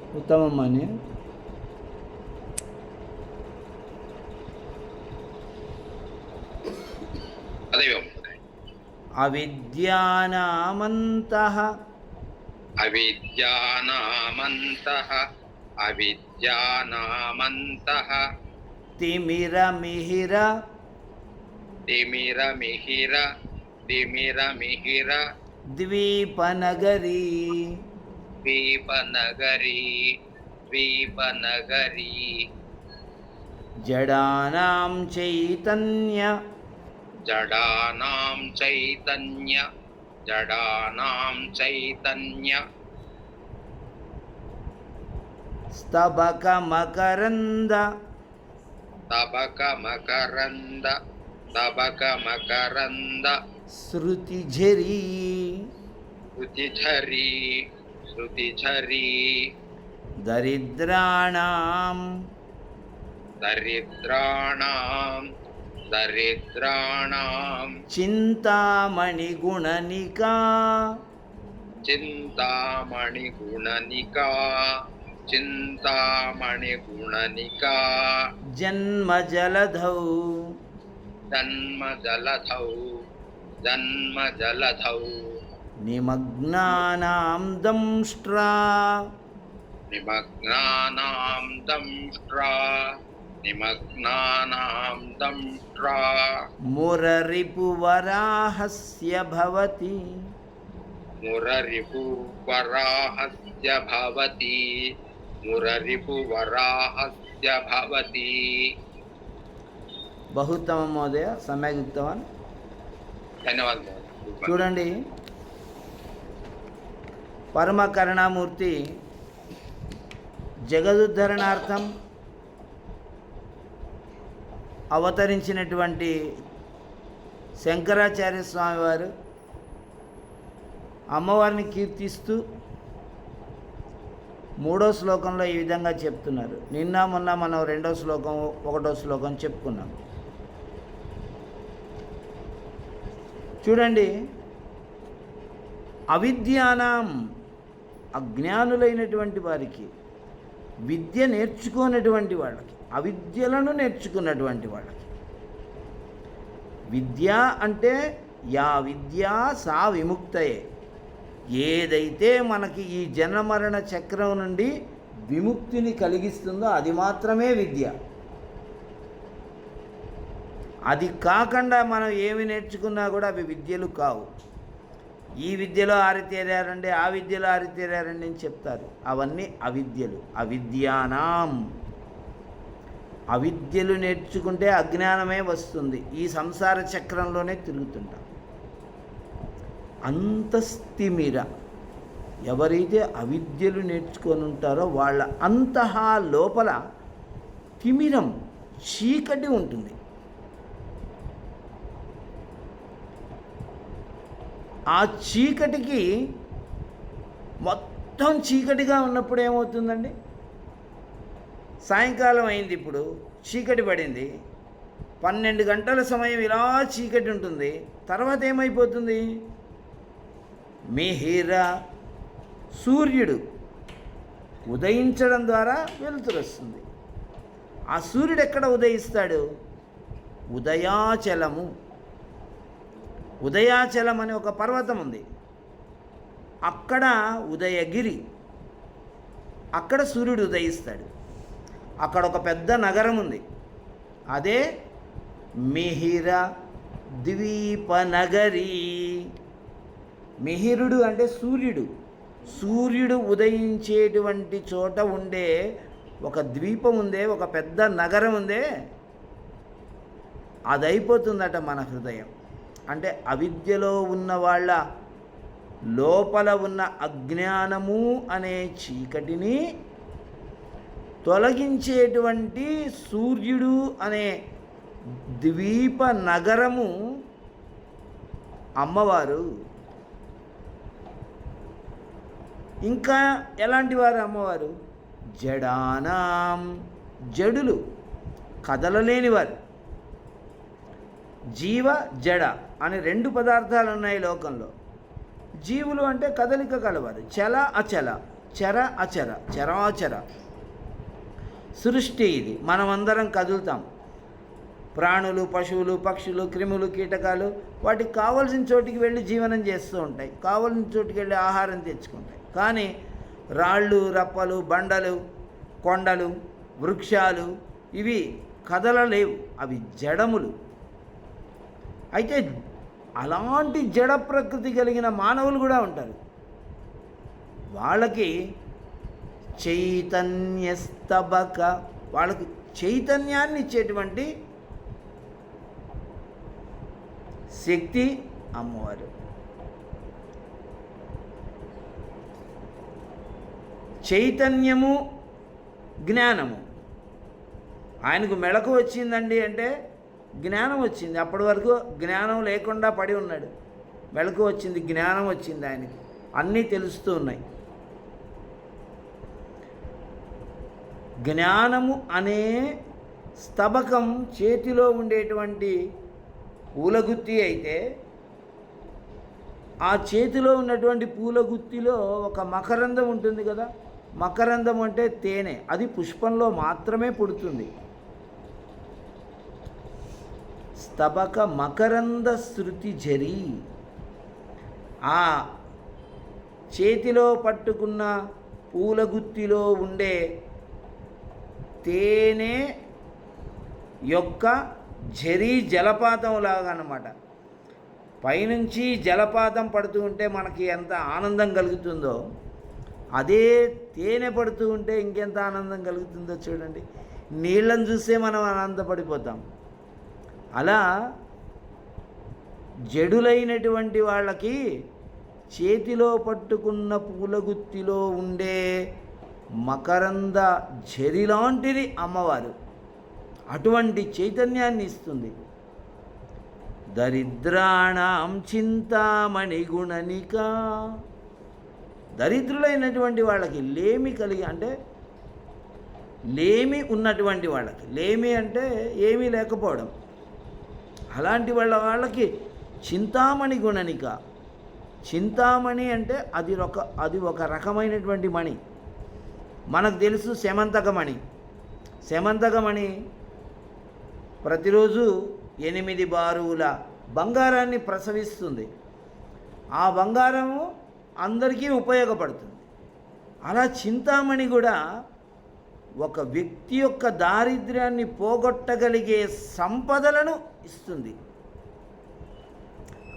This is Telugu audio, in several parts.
उत्तम माने अविद्यानामन्तः अविद्यानामन्तः अविद्यानामन्तः तिमिरमिहिर तिमिरमिहिर तिमिरमिहिर द्वीपनगरी द्वीपनगरी द्वीपनगरी जडानां चैतन्य जडानां चैतन्य जडानां चैतन्य स्तबकमकरन्द स्तबकमकरन्द स्तबकमकरन्द श्रुतिझरी श्रुतिझरी श्रुतिझरी दरिद्राणां दरिद्राणां दरिद्राणां चिन्तामणिगुणनिका चिन्तामणिगुणनिका चिन्तामणिगुणनिका जन्मजलधौ जन्मजलधौ जन्मजलधौ నిమగ్నానాం దంష్ట్రా. నిమగ్నానాం దంష్ట్రా. నిమగ్నానాం దంష్ట్రా. మురరిపువరాహస్య భవతి. మురరిపువరాహస్య భవతి. మురరిపువరాహస్య భవతి. బహుత్తమ మహోదయ సమ్యక్ ధన్యవాదాలు. చూడండి పరమ కరుణామూర్తి జగదుద్ధరణార్థం అవతరించినటువంటి శంకరాచార్య స్వామివారు అమ్మవారిని కీర్తిస్తూ మూడో శ్లోకంలో ఈ విధంగా చెప్తున్నారు. నిన్న మొన్న మనం రెండో శ్లోకం ఒకటో శ్లోకం చెప్పుకున్నాం. చూడండి. అవిద్యానం అజ్ఞానులైనటువంటి వారికి విద్య నేర్చుకోనటువంటి వాళ్ళకి అవిద్యలను నేర్చుకున్నటువంటి వాళ్ళకి. విద్య అంటే యా విద్య సా విముక్తయే. ఏదైతే మనకి ఈ జనమరణ చక్రం నుండి విముక్తిని కలిగిస్తుందో అది మాత్రమే విద్య. అది కాకుండా మనం ఏమి నేర్చుకున్నా కూడా అవి విద్యలు కావు. ఈ విద్యలో ఆరితేరారండి ఆ విద్యలో ఆరితేరారండి అని చెప్తారు. అవన్నీ అవిద్యలు. అవిద్యానాం. అవిద్యలు నేర్చుకుంటే అజ్ఞానమే వస్తుంది. ఈ సంసార చక్రంలోనే తిరుగుతుంటాం. అంతస్థిమిర. ఎవరైతే అవిద్యలు నేర్చుకొని ఉంటారో వాళ్ళ అంతహా లోపల తిమిరం చీకటి ఉంటుంది. ఆ చీకటికి మొత్తం చీకటిగా ఉన్నప్పుడు ఏమవుతుందండి? సాయంకాలం అయింది ఇప్పుడు చీకటి పడింది. పన్నెండు గంటల సమయం ఇలా చీకటి ఉంటుంది. తర్వాత ఏమైపోతుంది? మిహిర సూర్యుడు ఉదయించడం ద్వారా వెలుతురు వస్తుంది ఆ సూర్యుడు ఎక్కడ ఉదయిస్తాడు? ఉదయాచలము. ఉదయాచలం అనే ఒక పర్వతం ఉంది. అక్కడ ఉదయగిరి అక్కడ సూర్యుడు ఉదయిస్తాడు. అక్కడ ఒక పెద్ద నగరం ఉంది. అదే మిహిర ద్వీపనగరి. మిహిరుడు అంటే సూర్యుడు. సూర్యుడు ఉదయించేటువంటి చోట ఉండే ఒక ద్వీపం ఉందే ఒక పెద్ద నగరం ఉందే. అదైపోతుందట మన హృదయం. అంటే అవిద్యలో ఉన్న వాళ్ళ లోపల ఉన్న అజ్ఞానము అనే చీకటిని తొలగించేటువంటి సూర్యుడు అనే ద్వీప నగరము అమ్మవారు. ఇంకా ఎలాంటి వారు అమ్మవారు? జడానాం జడులు కదలలేని వారు. జీవ జడ. అనే రెండు పదార్థాలు ఉన్నాయి లోకంలో. జీవులు అంటే కదలిక కలవారు చల అచల చర అచర చరాచర. సృష్టి ఇది. మనమందరం కదులుతాం. ప్రాణులు పశువులు పక్షులు క్రిములు కీటకాలు వాటికి కావలసిన చోటికి వెళ్ళి జీవనం చేస్తూ ఉంటాయి. కావలసిన చోటికి వెళ్ళి ఆహారం తెచ్చుకుంటాయి. కానీ రాళ్ళు రప్పలు బండలు కొండలు వృక్షాలు ఇవి కదలలేవు. అవి జడములు. అయితే అలాంటి జడ ప్రకృతి కలిగిన మానవులు కూడా ఉంటారు. వాళ్ళకి చైతన్యస్తబక వాళ్ళకి చైతన్యాన్ని ఇచ్చేటువంటి శక్తి అమ్మవారు. చైతన్యము జ్ఞానము. ఆయనకు మెళకు వచ్చిందండి అంటే జ్ఞానం వచ్చింది. అప్పటి వరకు జ్ఞానం లేకుండా పడి ఉన్నాడు. మెళకు వచ్చింది జ్ఞానం వచ్చింది ఆయనకి. అన్నీ తెలుస్తూ ఉన్నాయి. జ్ఞానము అనే స్తబకం చేతిలో ఉండేటువంటి పూలగుత్తి అయితే ఆ చేతిలో ఉన్నటువంటి పూలగుత్తిలో ఒక మకరందం ఉంటుంది కదా? మకరందం అంటే తేనె. అది పుష్పంలో మాత్రమే పుడుతుంది. స్తబక మకరంద శృతి జరి ఆ చేతిలో పట్టుకున్న పూలగుత్తిలో ఉండే తేనె యొక్క జరీ జలపాతం లాగా అన్నమాట పైనుంచి జలపాతం పడుతూ ఉంటే మనకి ఎంత ఆనందం కలుగుతుందో అదే తేనె పడుతూ ఉంటే ఇంకెంత ఆనందం కలుగుతుందో చూడండి. నీళ్ళని చూస్తే మనం ఆనందపడిపోతాం. అలా జడులైనటువంటి వాళ్ళకి చేతిలో పట్టుకున్న పూలగుత్తిలో ఉండే మకరంద జరిలాంటిది అమ్మవారు. అటువంటి చైతన్యాన్ని ఇస్తుంది. దరిద్రాణం చింతామణి గుణనిక. దరిద్రులైనటువంటి వాళ్ళకి లేమి కలిగి అంటే లేమి ఉన్నటువంటి వాళ్ళకి. లేమి అంటే ఏమీ లేకపోవడం. అలాంటి వాళ్ళ వాళ్ళకి చింతామణి గుణనిక. చింతామణి అంటే అది ఒక అది ఒక రకమైనటువంటి మణి. మనకు తెలుసు శమంతకమణి శమంతకమణి ప్రతిరోజు ఎనిమిది బారువుల బంగారాన్ని ప్రసవిస్తుంది. ఆ బంగారము అందరికీ ఉపయోగపడుతుంది. అలా చింతామణి కూడా ఒక వ్యక్తి యొక్క దారిద్ర్యాన్ని పోగొట్టగలిగే సంపదలను ఇస్తుంది.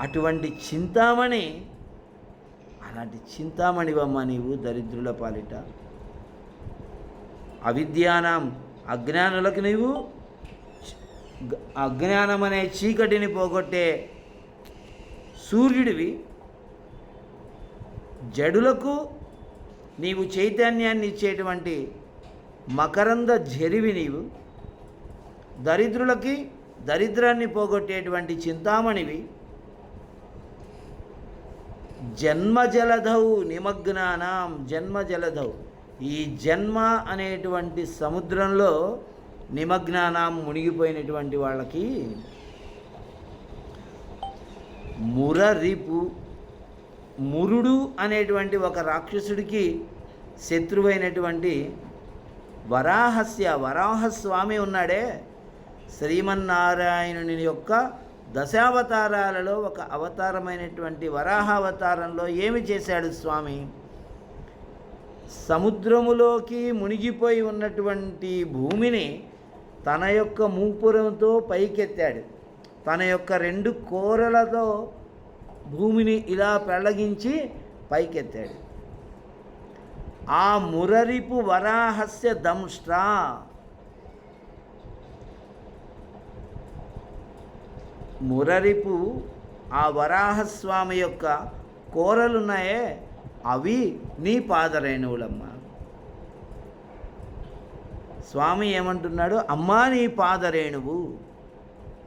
అటువంటి చింతామణి అలాంటి చింతామణివమ్మ నీవు దరిద్రుల పాలిట. అవిద్యానం అజ్ఞానులకు నీవు అజ్ఞానమనే అజ్ఞానం అనే చీకటిని పోగొట్టే సూర్యుడివి. జడులకు నీవు చైతన్యాన్ని ఇచ్చేటువంటి మకరంద జరివి నీవు. దరిద్రులకి దరిద్రాన్ని పోగొట్టేటువంటి చింతామణివి. జన్మజలధౌ నిమగ్నానాం జన్మజలధౌ ఈ జన్మ అనేటువంటి సముద్రంలో నిమగ్నానాం మునిగిపోయినటువంటి వాళ్ళకి మురరిపు మురుడు అనేటువంటి ఒక రాక్షసుడికి శత్రువైనటువంటి వరాహస్య వరాహస్వామి ఉన్నాడే. శ్రీమన్నారాయణుని యొక్క దశావతారాలలో ఒక అవతారమైనటువంటి వరాహ అవతారంలో ఏమి చేశాడు స్వామి? సముద్రములోకి మునిగిపోయి ఉన్నటువంటి భూమిని తన యొక్క మూపురంతో పైకెత్తాడు. తన యొక్క రెండు కోరలతో భూమిని ఇలా పెళ్ళగించి పైకెత్తాడు. ఆ మురరిపు వరాహస్య దంష్ట మురరిపు ఆ వరాహస్వామి యొక్క కోరలున్నాయే అవి నీ పాదరేణువులమ్మ. స్వామి ఏమంటున్నాడు అమ్మా నీ పాదరేణువు.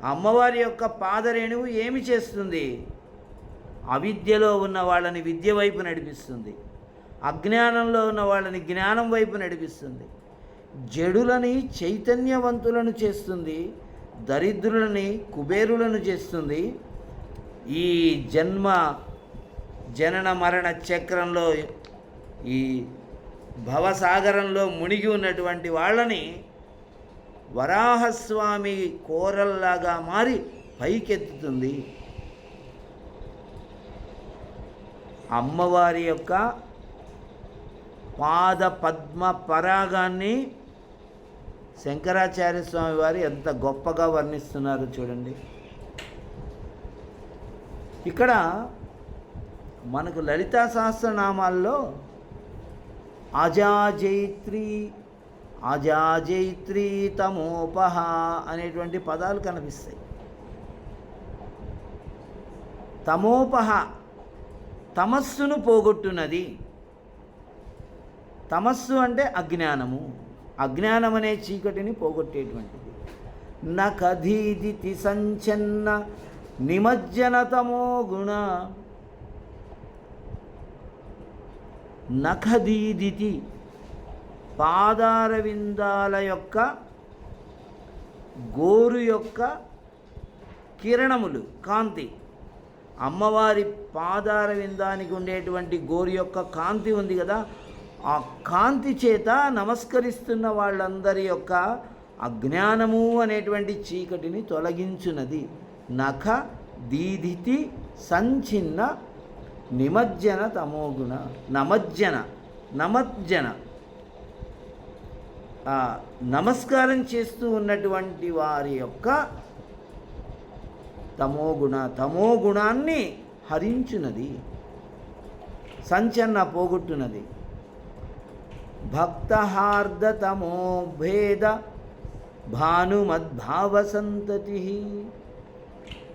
అమ్మవారి యొక్క పాదరేణువు ఏమి చేస్తుంది? అవిద్యలో ఉన్న వాళ్ళని విద్య వైపు నడిపిస్తుంది. అజ్ఞానంలో ఉన్న వాళ్ళని జ్ఞానం వైపు నడిపిస్తుంది. జడులని చైతన్యవంతులను చేస్తుంది. దరిద్రులని కుబేరులను చేస్తుంది. ఈ జన్మ జనన మరణ చక్రంలో ఈ భవసాగరంలో మునిగి ఉన్నటువంటి వాళ్ళని వరాహస్వామి కోరల్లాగా మారి పైకెత్తుతుంది. అమ్మవారి యొక్క పాద పద్మ పరాగాన్ని శంకరాచార్య స్వామి వారు ఎంత గొప్పగా వర్ణిస్తున్నారు చూడండి. ఇక్కడ మనకు లలితా సహస్రనామాల్లో అజాజైత్రి అజాజైత్రి తమోపహ అనేటువంటి పదాలు కనిపిస్తాయి. తమోపహ తమస్సును పోగొట్టున్నది తమస్సు అంటే అజ్ఞానము. అజ్ఞానం అనే చీకటిని పోగొట్టేటువంటిది. నఖధీదితి సంచన్న నిమజ్జనతమో గుణ. నఖదీదితి పాదార విందాల యొక్క గోరు యొక్క కిరణములు కాంతి. అమ్మవారి పాదార విందానికి ఉండేటువంటి గోరు యొక్క కాంతి ఉంది కదా ఆ కాంతి చేత నమస్కరిస్తున్న వాళ్ళందరి యొక్క అజ్ఞానము అనేటువంటి చీకటిని తొలగించున్నది నఖ దీదితి సంచిన్న నిమజ్జన తమోగుణ. నమజ్జన నమజ్జన. నమస్కారం చేస్తూ ఉన్నటువంటి వారి యొక్క తమోగుణ తమోగుణాన్ని హరించునది. సంచన్న పోగొట్టునది. భక్తహార్దతమో భేద భానుమద్భావసంతతి.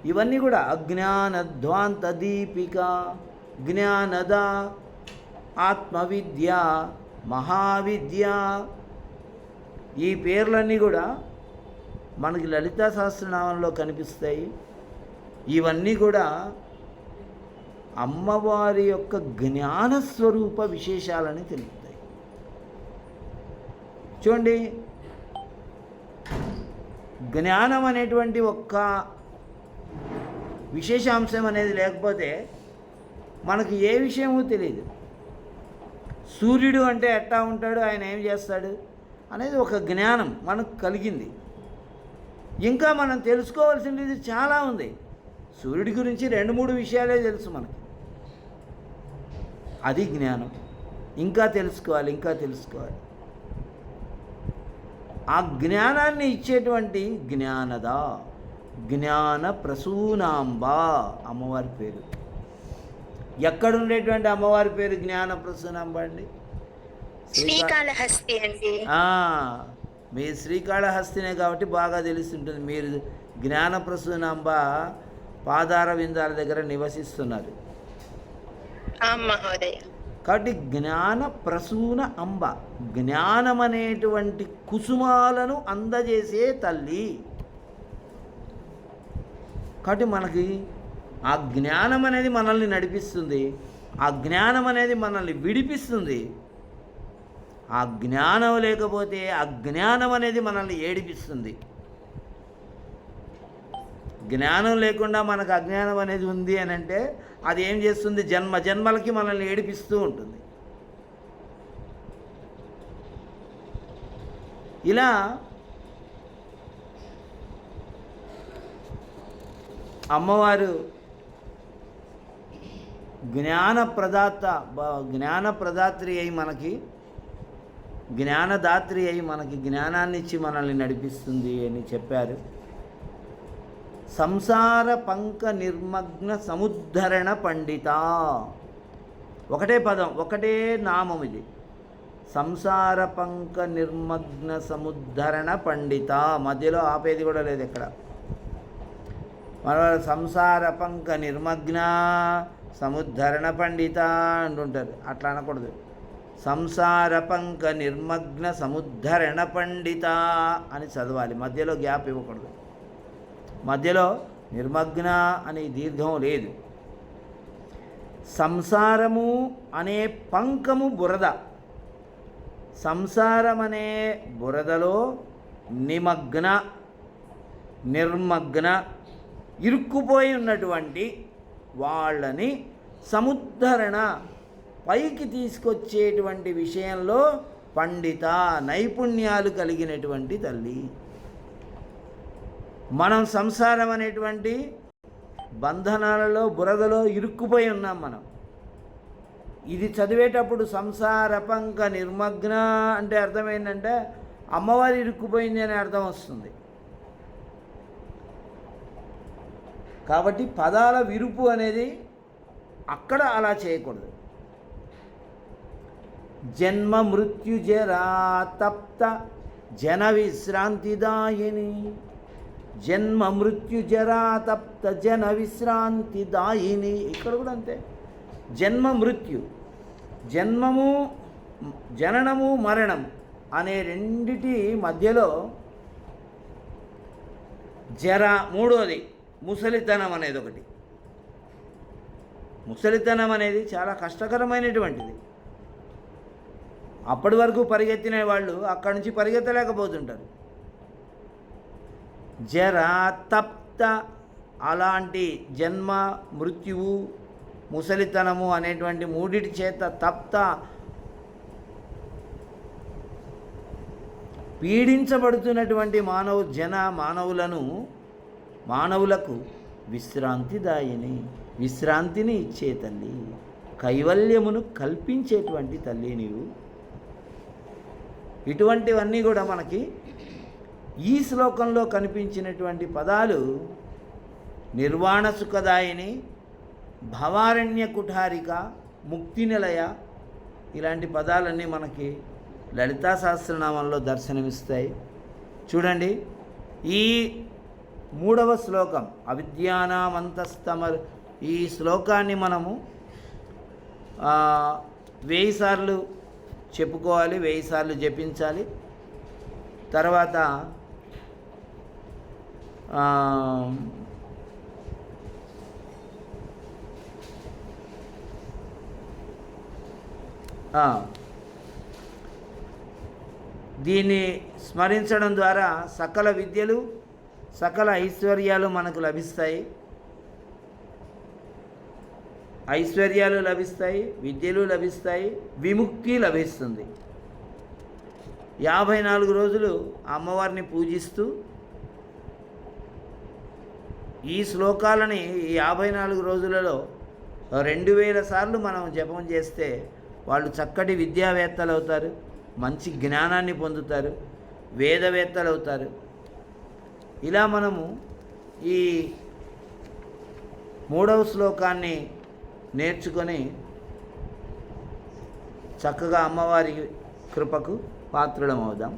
ఇవన్నీ కూడా అజ్ఞానధ్వాంత దీపిక జ్ఞానద ఆత్మవిద్య మహావిద్య. ఈ పేర్లన్నీ కూడా మనకి లలితా సహస్రనామంలో కనిపిస్తాయి. ఇవన్నీ కూడా అమ్మవారి యొక్క జ్ఞానస్వరూప విశేషాలని తెలుపుతాయి చూడండి. జ్ఞానం అనేటువంటి ఒక్క విశేషాంశం అనేది లేకపోతే మనకు ఏ విషయమూ తెలియదు సూర్యుడు అంటే ఎట్టా ఉంటాడు? ఆయన ఏం చేస్తాడు? అనేది ఒక జ్ఞానం మనకు కలిగింది. ఇంకా మనం తెలుసుకోవాల్సినది చాలా ఉంది. సూర్యుడి గురించి రెండు మూడు విషయాలే తెలుసు మనకి. అది జ్ఞానం. ఇంకా తెలుసుకోవాలి ఇంకా తెలుసుకోవాలి. ఆ జ్ఞానాన్ని ఇచ్చేటువంటి జ్ఞానద. జ్ఞాన ప్రసూనాంబ అమ్మవారి పేరు. ఎక్కడుండేటువంటి అమ్మవారి పేరు జ్ఞాన ప్రసూనాంబ అండి? శ్రీకా- శ్రీకాళహస్తి అండి. మీ శ్రీకాళహస్తినే కాబట్టి బాగా తెలుస్తుంటుంది. మీరు జ్ఞాన ప్రసూనాంబ పాదార విందాల దగ్గర నివసిస్తున్నారు. మహోదయ. కాబట్టి జ్ఞాన ప్రసూన అంబ. జ్ఞానం అనేటువంటి కుసుమాలను అందజేసే తల్లి. కాబట్టి మనకి ఆ జ్ఞానం అనేది మనల్ని నడిపిస్తుంది. ఆ జ్ఞానం అనేది మనల్ని విడిపిస్తుంది. ఆ జ్ఞానం లేకపోతే అజ్ఞానం అనేది మనల్ని ఏడిపిస్తుంది. జ్ఞానం లేకుండా మనకు అజ్ఞానం అనేది ఉంది అని అంటే అది ఏం చేస్తుంది? జన్మ జన్మలకి మనల్ని ఏడిపిస్తూ ఉంటుంది. ఇలా అమ్మవారు జ్ఞాన ప్రదాత జ్ఞాన ప్రదాత్రి అయి మనకి జ్ఞానదాత్రి అయి మనకి జ్ఞానాన్ని ఇచ్చి మనల్ని నడిపిస్తుంది అని చెప్పారు. సంసార పంక నిర్మగ్న సముద్ధరణ పండిత. ఒకటే పదం ఒకటే నామం ఇది. సంసార పంక నిర్మగ్న సముద్ధరణ పండిత. మధ్యలో ఆపేది కూడా లేదు ఇక్కడ మన సంసార పంక నిర్మగ్న సముద్ధరణ పండిత అంటుంటారు. అట్లా అనకూడదు. సంసార పంక నిర్మగ్న సముద్ధరణ పండిత అని చదవాలి. మధ్యలో గ్యాప్ ఇవ్వకూడదు. మధ్యలో నిర్మగ్న అనే దీర్ఘం లేదు. సంసారము అనే పంకము బురద. సంసారం అనే బురదలో నిమగ్న నిర్మగ్న ఇరుక్కుపోయి ఉన్నటువంటి వాళ్ళని సముద్ధరణ పైకి తీసుకొచ్చేటువంటి విషయంలో పండిత నైపుణ్యాలు కలిగినటువంటి తల్లి. మనం సంసారం అనేటువంటి బంధనాలలో బురదలో ఇరుక్కుపోయి ఉన్నాం మనం. ఇది చదివేటప్పుడు సంసార పంక నిర్మగ్న అంటే అర్థం ఏంటంటే అమ్మవారి ఇరుక్కుపోయింది అనే అర్థం వస్తుంది. కాబట్టి పదాల విరుపు అనేది అక్కడ అలా చేయకూడదు. జన్మ మృత్యు జరా తప్త జన విశ్రాంతిదాయిని జన్మ మృత్యు జరా తప్త జన విశ్రాంతి దాయిని. ఇక్కడ కూడా అంతే. జన్మ మృత్యు జన్మము జననము మరణం అనే రెండిటి మధ్యలో జర మూడోది ముసలితనం అనేది ఒకటి. ముసలితనం అనేది చాలా కష్టకరమైనటువంటిది. అప్పటి వరకు పరిగెత్తిన వాళ్ళు అక్కడి నుంచి పరిగెత్తలేకపోతుంటారు. జర తప్త అలాంటి జన్మ మృత్యువు ముసలితనము అనేటువంటి మూడిటి చేత తప్త పీడించబడుతున్నటువంటి మానవ జన మానవులను మానవులకు విశ్రాంతిదాయిని విశ్రాంతిని ఇచ్చే తల్లి కైవల్యమును కల్పించేటువంటి తల్లి నీవు. ఇటువంటివన్నీ కూడా మనకి ఈ శ్లోకంలో కనిపించినటువంటి పదాలు నిర్వాణ సుఖదాయిని భవారణ్య కుఠారిక ముక్తి నిలయ ఇలాంటి పదాలన్నీ మనకి లలితా సహస్రనామంలో దర్శనమిస్తాయి. చూడండి ఈ మూడవ శ్లోకం అవిద్యానామంతస్తమర్ ఈ శ్లోకాన్ని మనము వెయ్యి సార్లు చెప్పుకోవాలి వెయ్యి సార్లు జపించాలి. తర్వాత దీన్ని స్మరించడం ద్వారా సకల విద్యలు సకల ఐశ్వర్యాలు మనకు లభిస్తాయి. ఐశ్వర్యాలు లభిస్తాయి విద్యలు లభిస్తాయి విముక్తి లభిస్తుంది. యాభై నాలుగు రోజులు అమ్మవారిని పూజిస్తూ ఈ శ్లోకాలని ఈ యాభై నాలుగు రోజులలో రెండు వేల సార్లు మనం జపం చేస్తే వాళ్ళు చక్కటి విద్యావేత్తలు అవుతారు మంచి జ్ఞానాన్ని పొందుతారు వేదవేత్తలు అవుతారు ఇలా మనము ఈ మూడవ శ్లోకాన్ని నేర్చుకొని చక్కగా అమ్మవారి కృపకు పాత్రులమవుదాం.